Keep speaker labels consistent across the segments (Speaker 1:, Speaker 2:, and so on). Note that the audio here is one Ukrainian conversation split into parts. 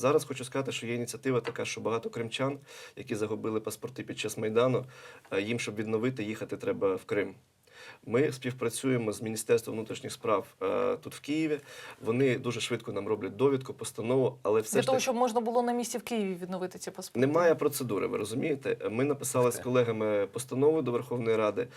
Speaker 1: Зараз хочу сказати, що є ініціатива така, що багато кримчан, які загубили паспорти під час майдану, е, їм, щоб відновити, їхати треба в Крим. Ми співпрацюємо з Міністерством внутрішніх справ е, тут в Києві. Вони дуже швидко нам роблять довідку, постанову, але все
Speaker 2: Для
Speaker 1: ж
Speaker 2: того,
Speaker 1: таки
Speaker 2: щоб можна було на місці в Києві відновити ці паспорти.
Speaker 1: немає процедури. Ви розумієте? Ми написали з колегами постанову до Верховної Ради.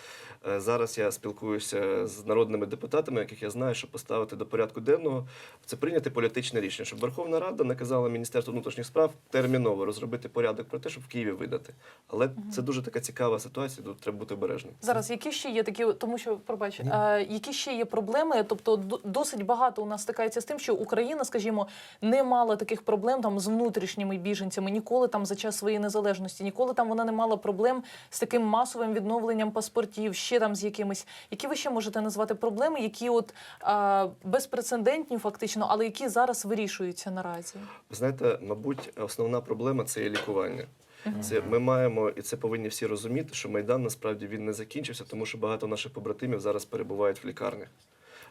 Speaker 1: Е, Зараз я спілкуюся з народними депутатами, яких я знаю, щоб поставити до порядку денного. Це прийняти політичне рішення, щоб Верховна Рада наказала Міністерству внутрішніх справ терміново розробити порядок про те, щоб в Києві видати. Але це дуже така цікава ситуація. Тут треба бути обережним.
Speaker 2: Зараз які ще є такі, тому що пробач, е, які ще є проблеми? Тобто досить багато у нас стикається з тим, що Україна, скажімо, не мала таких проблем там з внутрішніми біженцями ніколи там за час своєї незалежності, ніколи там вона не мала проблем з таким масовим відновленням паспортів, ще там з якимись. Які ви ще можете назвати проблеми, які от е, безпрецедентні, фактично, але які зараз вирішуються наразі?
Speaker 1: Ви знаєте, мабуть, основна проблема це є лікування. Це ми маємо, і це повинні всі розуміти, що майдан насправді він не закінчився, тому що багато наших побратимів зараз перебувають в лікарнях.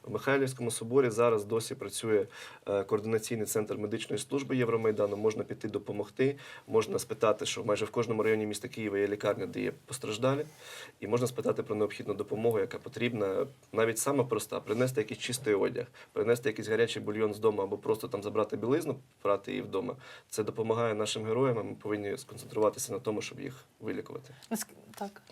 Speaker 1: В Михайлівському соборі зараз досі працює е, координаційний центр медичної служби Євромайдану. Можна піти допомогти, можна спитати, що майже в кожному районі міста Києва є лікарня, де є постраждалі, і можна спитати про необхідну допомогу, яка потрібна, навіть сама проста, принести якийсь чистий одяг, принести якийсь гарячий бульйон з дому або просто там забрати білизну, прати її вдома. Це допомагає нашим героям. Ми повинні сконцентруватися на тому, щоб їх вилікувати.
Speaker 2: Так.